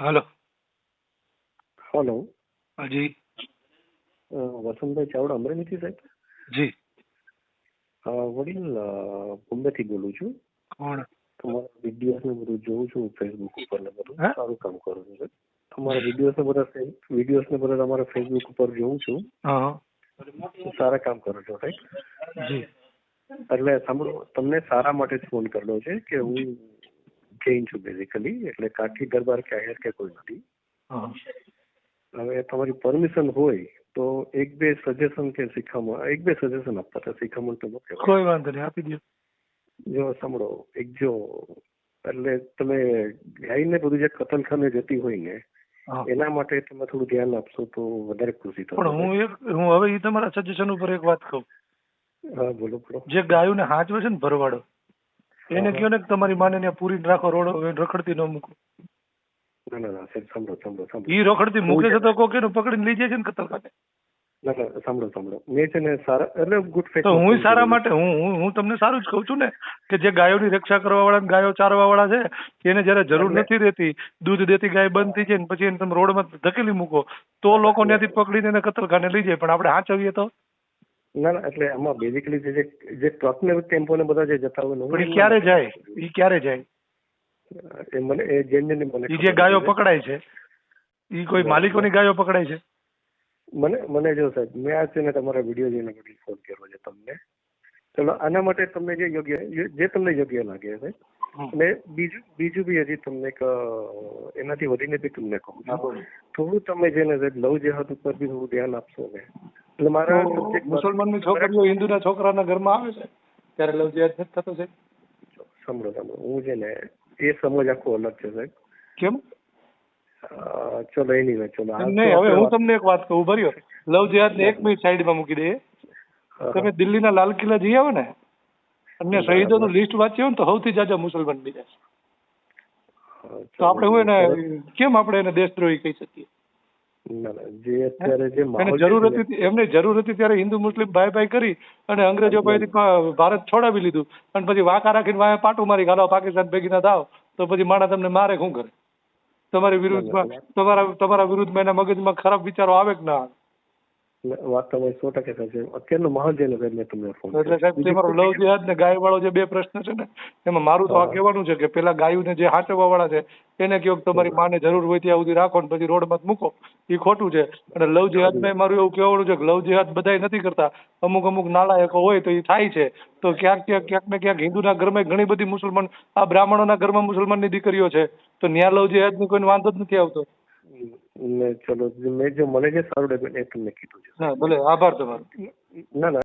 હાલો. Hello. અ, વસંતભાઈ ચાવડા અમરેલીથી સાહેબ? જી. વડીલ બોમ્બેથી બોલું છું. કોણ? તમારા વિડીયોઝ ને બધું જોઉં છું ફેસબુક ઉપર ને બધું? સારું કામ કરો છો તમારા વિડીયોઝ ને બધા વિડીયોઝ ને બધા તમારા ફેસબુક ઉપર જોઉં છું. હા. સારા કામ કરો છો સાહેબ. જી. એટલે સાંભળો તમને સારા માટે જ ફોન કરેલો છે કે હું જૈન છું બેઝિકલી એટલે કાઠી દરબાર કે આયર કે કોઈ નથી. હવે તમારી પરમિશન હોય તો એક બે સજેશન કે શિખામણ એક બે સજેશન આપતા હતા શિખામણ તો કોઈ વાંધો નહીં આપી દો જો સાંભળો એક જો એટલે તમે ગાયને બધું જે કતલખાને જતી હોય ને એના માટે તમે થોડું ધ્યાન આપશો તો વધારે ખુશી પણ હું એક હું હવે એ તમારા સજેશન ઉપર એક વાત કહું. હા બોલો બોલો. જે ગાયોને હાચવે છે ને ભરવાડો એને હા. કયો ને કે તમારી માને ત્યાં પૂરી રાખો રોડો રખડતી ન મૂકો. ના ના ના સાહેબ સાંભળો સાંભળો સાંભળો. ઈ રખડતી મૂકે છે તો કોક એનું પકડીને લઈ જાય છે ને કતલખાને ના ના સાંભળો સાંભળો. મેં છે ને સારા એટલે ગુડ ફેક્ટ તો હું સારા માટે હું હું હું તમને સારું જ કહું છું ને કે જે ગાયોની રક્ષા કરવા વાળા ગાયો ચારવા વાળા છે એને જયારે જરૂર નથી રહેતી દૂધ દેતી ગાય બંધ થઈ જાય ને પછી એને તમે રોડમાં ધકેલી મૂકો તો લોકો ત્યાંથી પકડીને એને કતલખાને લઈ જાય પણ આપણે હાચવીએ તો? ના ના એટલે આમાં બેઝિકલી જે જે ટ્રક ને ટેમ્પો ને બધા જે જતા હોય ને ક્યારે જાય? ઈ ક્યારે જાય? એ મને એ જેન્યુઅલી મને જે ગાયો પકડાય છે ઈ કોઈ માલિકોની ગાયો પકડાય છે? મને મને જો સાહેબ મેં આ છે ને તમારા વીડિયો જોઈને બધી ફોન કર્યો છે તમને. ચલો આના માટે તમને જે યોગ્ય જે તમને યોગ્ય લાગે છે અને બીજું બીજું બી હજી તમને એક એનાથી વધીને બી તમને કહું થોડું તમે જેને લવ જેહાદ ઉપર બી થોડું ધ્યાન આપશો ને એટલે મારા મુસલમાનની છોકરીઓ હિન્દુના છોકરાના ઘરમાં આવે છે? ત્યારે લવ જેહાદ થતો છે? સાંભળો સાંભળો. હું છે ને એ સમજ આખો અલગ છે સાહેબ. કેમ? ચલો એની વાત ચલો નહીં હવે હું તમને એક વાત કહું ભર્યો લવ જેહાદ ને એક મિનિટ સાઈડમાં મૂકી દઈએ. તમે દિલ્હીના લાલ કિલ્લા જઈ આવો ને અને શહીદોનું લિસ્ટ વાંચ્યું ને તો સૌથી જાજા મુસલમાન બીજા છે તો આપણે હું એને કેમ આપણે એને દેશદ્રોહી કહી શકીએ? ના ના જે અત્યારે જે માહોલ જરૂર હતી એમને જરૂર હતી ત્યારે હિન્દુ મુસ્લિમ ભાઈ ભાઈ કરી અને અંગ્રેજો પાસેથી ભારત છોડાવી લીધું. અને પછી વાંકા રાખીને વાંહે પાટું મારી ગાલો પાકિસ્તાન ભેગી ના થાવ તો પછી માણસ તમને મારે શું કરે? તમારી વિરુદ્ધમાં તમારા તમારા વિરુદ્ધમાં એના મગજમાં ખરાબ વિચારો આવે કે ના આવે? વાત તમારી સો ટકા થશે અત્યારનો માહોલ છે ને મેં તમને ફોન એટલે સાહેબ તમારો લવ જેહાદ ને ગાય વાળો જે બે પ્રશ્ન છે ને એમાં મારું તો આ કહેવાનું છે કે પેલા ગાયોને જે હાચવવા વાળા છે એને કહો કે તમારી માને જરૂર હોય ત્યાં સુધી રાખો ને પછી રોડમાં મૂકો. એ ખોટું છે. અને લવ જેહાદમાં મારું એવું કહેવાનું છે કે લવ જેહાદ બધાય નથી કરતા. અમુક અમુક નાલાયકો હોય તો એ થાય છે. તો ક્યાંક ક્યાંક ક્યાંક ને ક્યાંક હિન્દુના ઘરમાં ઘણી બધી મુસલમાન આ બ્રાહ્મણોના ઘરમાં મુસલમાનની દીકરીઓ છે. તો ન્યા લવ જેહાદની કોઈને વાંધો જ નથી આવતો. ને ચલો મેં જો મને જે સારું લાગ્યું એ તમને કીધું છે. હા ભલે આભાર તમારો. ના ના.